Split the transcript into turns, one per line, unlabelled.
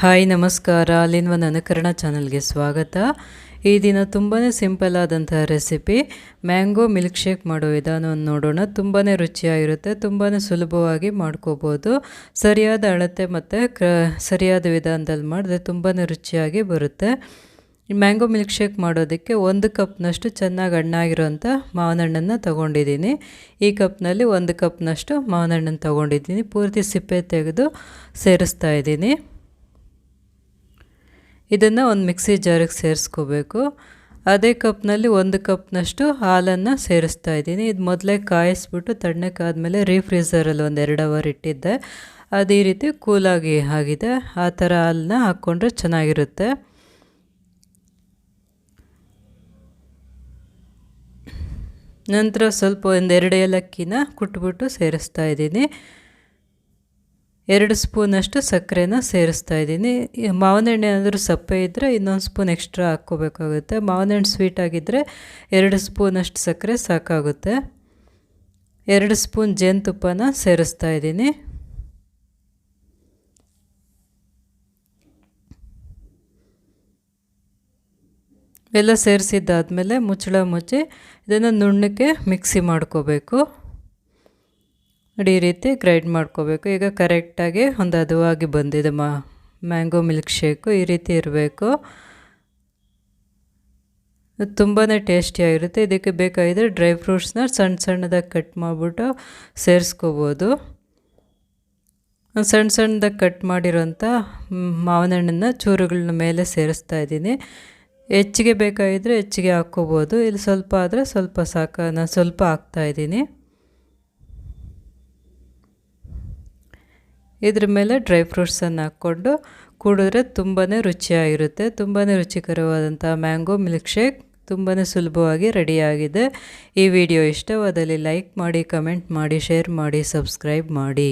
Hi, ನಮಸ್ಕಾರ. ಅಲ್ಲಿನ ಅನುಕರಣ ಚಾನಲ್ಗೆ ಸ್ವಾಗತ. ಈ ದಿನ ತುಂಬಾ ಸಿಂಪಲ್ ಆದಂತಹ ರೆಸಿಪಿ. ಮ್ಯಾಂಗೋ ಮಿಲ್ಕ್ ಶೇಕ್ ಮಾಡೋ ವಿಧಾನವನ್ನು ನೋಡೋಣ. ತುಂಬಾ ರುಚಿಯಾಗಿರುತ್ತೆ. ತುಂಬಾ ಸುಲಭವಾಗಿ ಮಾಡ್ಕೋಬೋದು. ಸರಿಯಾದ ಅಳತೆ ಮತ್ತು ಕ, ಸರಿಯಾದ ವಿಧಾನದಲ್ಲಿ ಮಾಡಿದ್ರೆ ತುಂಬಾ ರುಚಿಯಾಗಿ ಬರುತ್ತೆ. ಮ್ಯಾಂಗೋ ಮಿಲ್ಕ್ ಶೇಕ್ ಮಾಡೋದಕ್ಕೆ ಒಂದು ಕಪ್ನಷ್ಟು ಚೆನ್ನಾಗಿ ಹಣ್ಣಾಗಿರೋಂಥ ಮಾವಿನ ಹಣ್ಣನ್ನು ತೊಗೊಂಡಿದ್ದೀನಿ. ಈ ಕಪ್ನಲ್ಲಿ ಒಂದು ಕಪ್ನಷ್ಟು ಮಾವಿನ ಹಣ್ಣನ್ನು ತೊಗೊಂಡಿದ್ದೀನಿ. ಪೂರ್ತಿ ಸಿಪ್ಪೆ ತೆಗೆದು ಸೇರಿಸ್ತಾ ಇದ್ದೀನಿ. ಇದನ್ನು ಒಂದು ಮಿಕ್ಸಿ ಜಾರಿಗೆ ಸೇರಿಸ್ಕೋಬೇಕು. ಅದೇ ಕಪ್ನಲ್ಲಿ ಒಂದು ಕಪ್ನಷ್ಟು ಹಾಲನ್ನು ಸೇರಿಸ್ತಾ ಇದ್ದೀನಿ. ಇದು ಮೊದಲೇ ಕಾಯಿಸ್ಬಿಟ್ಟು ತಣ್ಣಕ್ಕಾದಮೇಲೆ ರೀಫ್ರೀಸರಲ್ಲಿ ಒಂದು ಎರಡು ಅವರ್ ಇಟ್ಟಿದ್ದೆ. ಅದೇ ರೀತಿ ಕೂಲಾಗಿ ಆಗಿದೆ. ಆ ಥರ ಹಾಲನ್ನ ಹಾಕ್ಕೊಂಡ್ರೆ ಚೆನ್ನಾಗಿರುತ್ತೆ. ನಂತರ ಸ್ವಲ್ಪ ಒಂದೆರಡು ಏಲಕ್ಕಿನ ಕುಟ್ಬಿಟ್ಟು ಸೇರಿಸ್ತಾ ಇದ್ದೀನಿ. ಎರಡು ಸ್ಪೂನಷ್ಟು ಸಕ್ಕರೆನ ಸೇರಿಸ್ತಾ ಇದ್ದೀನಿ. ಮಾವಿನ ಹಣ್ಣು ಏನಾದರೂ ಸಪ್ಪೆ ಇದ್ದರೆ ಇನ್ನೊಂದು ಸ್ಪೂನ್ ಎಕ್ಸ್ಟ್ರಾ ಹಾಕ್ಕೋಬೇಕಾಗುತ್ತೆ. ಮಾವಿನ ಹಣ್ಣು ಸ್ವೀಟ್ ಆಗಿದ್ದರೆ ಎರಡು ಸ್ಪೂನಷ್ಟು ಸಕ್ಕರೆ ಸಾಕಾಗುತ್ತೆ. ಎರಡು ಸ್ಪೂನ್ ಜೇನುತುಪ್ಪನ ಸೇರಿಸ್ತಾ ಇದ್ದೀನಿ. ಎಲ್ಲ ಸೇರಿಸಿದ್ದಾದಮೇಲೆ ಮುಚ್ಚಳ ಮುಚ್ಚಿ ಇದನ್ನು ನುಣ್ಣಕ್ಕೆ ಮಿಕ್ಸಿ ಮಾಡ್ಕೋಬೇಕು. ನೋಡಿ ಈ ರೀತಿ ಗ್ರೈಂಡ್ ಮಾಡ್ಕೋಬೇಕು. ಈಗ ಕರೆಕ್ಟಾಗಿ ಒಂದು ಹದವಾಗಿ ಬಂದಿದೆ ಮಾ, ಮ್ಯಾಂಗೋ ಮಿಲ್ಕ್ ಶೇಕು. ಈ ರೀತಿ ಇರಬೇಕು. ತುಂಬಾ ಟೇಸ್ಟಿಯಾಗಿರುತ್ತೆ ಇದಕ್ಕೆ ಬೇಕಾಗಿದ್ದರೆ ಡ್ರೈ ಫ್ರೂಟ್ಸ್ನ ಸಣ್ಣ ಸಣ್ಣದಾಗಿ ಕಟ್ ಮಾಡಿಬಿಟ್ಟು ಸೇರಿಸ್ಕೋಬೋದು. ಸಣ್ಣ ಸಣ್ಣದಾಗಿ ಕಟ್ ಮಾಡಿರೋಂಥ ಮಾವಿನ ಹಣ್ಣನ್ನು ಚೂರುಗಳನ್ನ ಮೇಲೆ ಸೇರಿಸ್ತಾ ಇದ್ದೀನಿ. ಹೆಚ್ಚಿಗೆ ಬೇಕಾಗಿದ್ದರೆ ಹೆಚ್ಚಿಗೆ ಹಾಕ್ಕೋಬೋದು. ಇಲ್ಲಿ ಸ್ವಲ್ಪ ಆದರೆ ಸ್ವಲ್ಪ ಸಾಕು ನಾನು ಸ್ವಲ್ಪ ಹಾಕ್ತಾಯಿದ್ದೀನಿ ಇದ್ರ ಮೇಲೆ ಡ್ರೈ ಫ್ರೂಟ್ಸನ್ನು ಹಾಕ್ಕೊಂಡು ಕುಡಿದ್ರೆ ತುಂಬಾ ರುಚಿಯಾಗಿರುತ್ತೆ. ತುಂಬಾ ರುಚಿಕರವಾದಂಥ ಮ್ಯಾಂಗೋ ಮಿಲ್ಕ್ ಶೇಕ್ ತುಂಬಾ ಸುಲಭವಾಗಿ ರೆಡಿಯಾಗಿದೆ ಈ ವಿಡಿಯೋ ಇಷ್ಟವಾದಲ್ಲಿ ಲೈಕ್ ಮಾಡಿ ಕಮೆಂಟ್ ಮಾಡಿ ಶೇರ್ ಮಾಡಿ ಸಬ್ಸ್ಕ್ರೈಬ್ ಮಾಡಿ.